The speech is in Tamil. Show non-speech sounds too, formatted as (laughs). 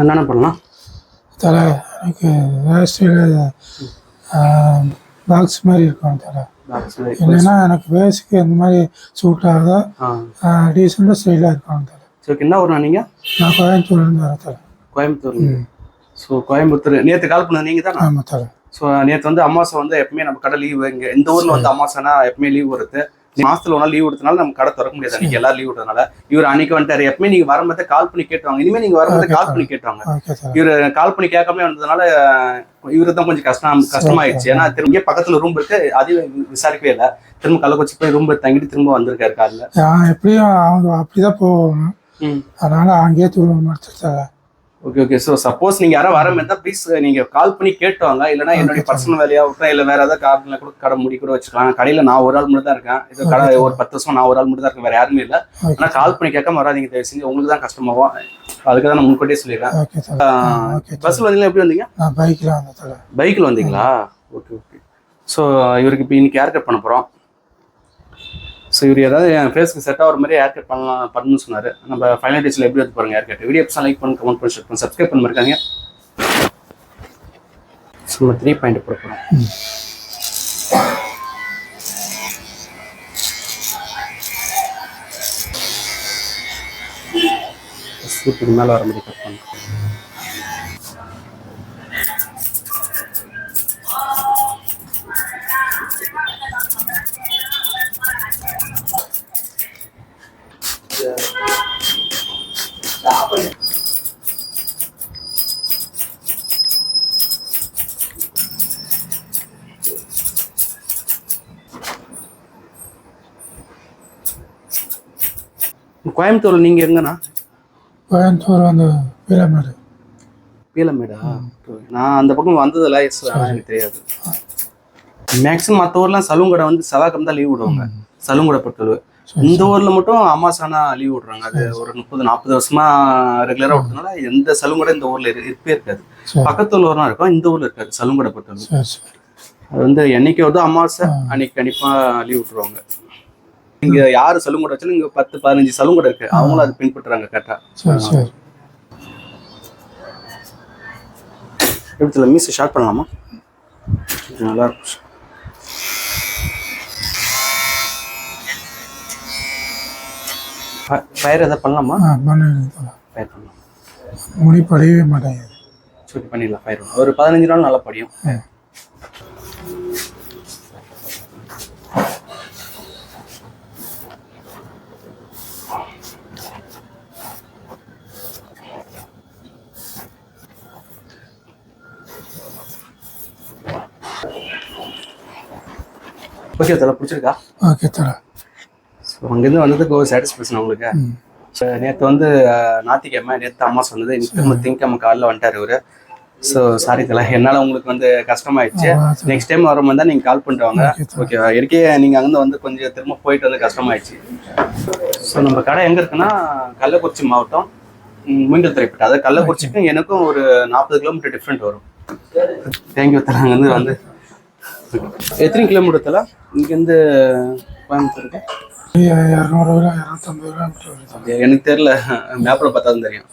என்னென்ன பண்ணலாம்? தலை எனக்கு ஹேர் ஸ்டைலு பாக்ஸ் மாதிரி இருக்கும் தலை. இல்லைன்னா எனக்கு பேஸுக்கு இந்த மாதிரி சூட் ஆகுதா டீசெண்டாக ஸ்டைலாக இருக்கும் தலை. சரி என்ன ஊர்ண்ணா நீங்கள் நான் கோயம்புத்தூர்லேருந்து வரேன் தலை. கோயம்புத்தூர் ஸோ கோயம்புத்தூர் நேற்று கால் பண்ணது நீங்கள் தானே? ஆமாம் தலை. ஸோ நேற்று வந்து அமாவாசை வந்து எப்பவுமே நம்ம கடை லீவு இங்கே இந்த ஊரில் வந்து அமாவாசைனா எப்பவுமே லீவ் வருது. மாசத்துல ஒரு நாள் லீவ் எடுத்தனால நம்ம கடை திறக்க முடியாது. அன்னைக்கு எல்லாரும் லீவ் விடுறதுனால இவர் அன்னைக்கு வந்துட்டாரு. எப்பவுமே நீங்க வரும்போது கால் பண்ணி கேட்டுவாங்க இனிமே நீங்க வரும்போது கால் பண்ணி கேட்டுவாங்க இவர் கால் பண்ணி கேட்காம வந்ததுனால இவரு தான் கொஞ்சம் கஷ்டம் கஷ்டமாயிடுச்சு ஏன்னா திரும்ப பக்கத்துல ரூம் இருக்கு. அதையும் விசாரிக்கவே இல்லை. திரும்ப கள்ளக்குறிச்சி போய் ரூம் தங்கிட்டு திரும்ப வந்திருக்காரு காலில். எப்படியும் அவங்க அப்படிதான் போவாங்க. அதனால அங்கேயே தூரம் எடுத்து தலை ஓகே ஓகே ஸோ சப்போஸ் நீங்க யாரும் வர மாதிரி ப்ளீஸ் நீங்க கால் பண்ணி கேட்டுவாங்க இல்லைன்னா என்னுடைய பர்சனல் வேலையா விட்டா இல்ல வேற ஏதாவது காரணம் கூட கடை முடி கூட வச்சுக்கலாம். கடையில நான் ஒரு ஆள் மட்டும் தான் இருக்கேன். இது கடை ஒரு பத்து வருஷம் நான் ஒரு ஆள் மட்டும் தான் இருக்கேன். வேற யாருமே இல்ல. ஓகே ஆனா கால் பண்ணி கேட்காம வராதீங்க. தயவு செஞ்சு உங்களுக்கு தான் கஷ்டமாகும். அதுக்கு தான் நான் முன்கூட்டியே சொல்லிடுறேன். பஸ்ல வந்தீங்களா? எப்படி வந்தீங்க? பைக்கில் வந்தீங்களா? ஓகே ஓகே ஸோ இவருக்கு இப்போ இன்னைக்கு ஹேர் கட் பண்ண போறோம். ஸோ இவர் ஏதாவது என் ஃபேஸ்க்கு செட் ஆகிற மாதிரி ஹேர் கட் பண்ணலாம் பண்ணணும்னு சொன்னார். நம்ம ஃபைனல் டேஸில் எப்படி வந்து பாருங்க ஹேர் கட் வீடியோ லைக் பண்ணி கமெண்ட் பண்ணி ஷேர் பண்ணி சப்ஸ்கிரைப் பண்ண இருக்காங்க ஸோ த்ரீ பாயிண்ட் போட போகிறோம் இதுக்கு மேலே வர மாதிரி கட் பண்ணுறோம் கோயம்புத்தூர்ல நீங்க எங்கண்ணா? கோயம்புத்தூர் வந்து வீரமேடு பீலமேடா? நான் அந்த பக்கம் வந்ததில்ல எஸ் எனக்கு தெரியாது. மேக்ஸிமம் மற்ற ஊர்லாம் சலூன் கடை வந்து செவ்வாய்க்கிழமை தான் லீவ் விடுவாங்க. சலூன் கடை பொறுத்தளவு. இந்த ஊர்ல மட்டும் அமாசானா லீவ் விடுறாங்க. அது ஒரு முப்பது நாற்பது வருஷமா ரெகுலரா விடுறதுனால எந்த சலூன் கடை இந்த ஊர்ல இரு- இருக்கவே இருக்காது. பக்கத்து ஊர்லாம் இருக்கும் இந்த ஊர்ல இருக்காது சலூன் கடை பொறுத்தளவு சரி சரி. அது வந்து என்னைக்கு வருதோ அமாவாசை அன்னைக்கு கண்டிப்பா லீவ் விட்டுருவாங்க. இங்க யாரு சலூன் கடை வச்சாலும் இங்க பத்து பதினஞ்சு சலூன் கடை இருக்கு. அவங்களும் அதை பின்பற்றுறாங்க கரெக்டா எப்படி மீஸ் ஷார்ட் பண்ணலாமா? நல்லா இருக்கும். ஃபயர் எதாவது பண்ணலாமா? ஃபயர் பண்ணலாம் முடி படியவே மாட்டேங்குது. சரி பண்ணிடலாம் ஃபயர் ஒரு பதினஞ்சு நாள் நல்லா படியும். ஓகே தலை பிடிச்சிருக்கா? ஓகே தலை. ஸோ அங்கேருந்து வந்ததுக்கு ஒரு சாட்டிஸ்ஃபேக்ஷன் உங்களுக்கு ஸோ நேற்று வந்து அஹ், ஞாயிற்றுக்கிழமை நேற்று அம்மா சொன்னது இன்னைக்கு திரும்ப திங்கக்கிழமை காலைல வந்துட்டார் இவரு. ஸோ சாரி தலை என்னால் உங்களுக்கு வந்து கஷ்டமாயிடுச்சு. நெக்ஸ்ட் டைம் வரும்போது தான் நீங்கள் கால் பண்ணிட்டு வாங்க. ஓகே இருக்கே நீங்கள் அங்கேருந்து வந்து கொஞ்சம் திரும்ப போயிட்டு வந்து கஷ்டமாயிடுச்சு. ஸோ நம்ம கடை எங்கே இருக்குன்னா கள்ளக்குறிச்சி மாவட்டம் ம், மூங்கில் திரைப்பட்டு அதாவது கள்ளக்குறிச்சிக்கும் எனக்கும் ஒரு நாற்பது கிலோமீட்டர் டிஃப்ரெண்ட் வரும். தேங்க்யூ தலை அங்கேருந்து வந்து. எத்தனை கிலோமீட்டர் தலை? இங்கேருந்து கோயம்புத்தூருக்கு? இரநூறு கிலோ இரநூத்தம்பது அது எனக்கு தெரியல. (laughs) மேப்பில் பார்த்தா தான் தெரியும்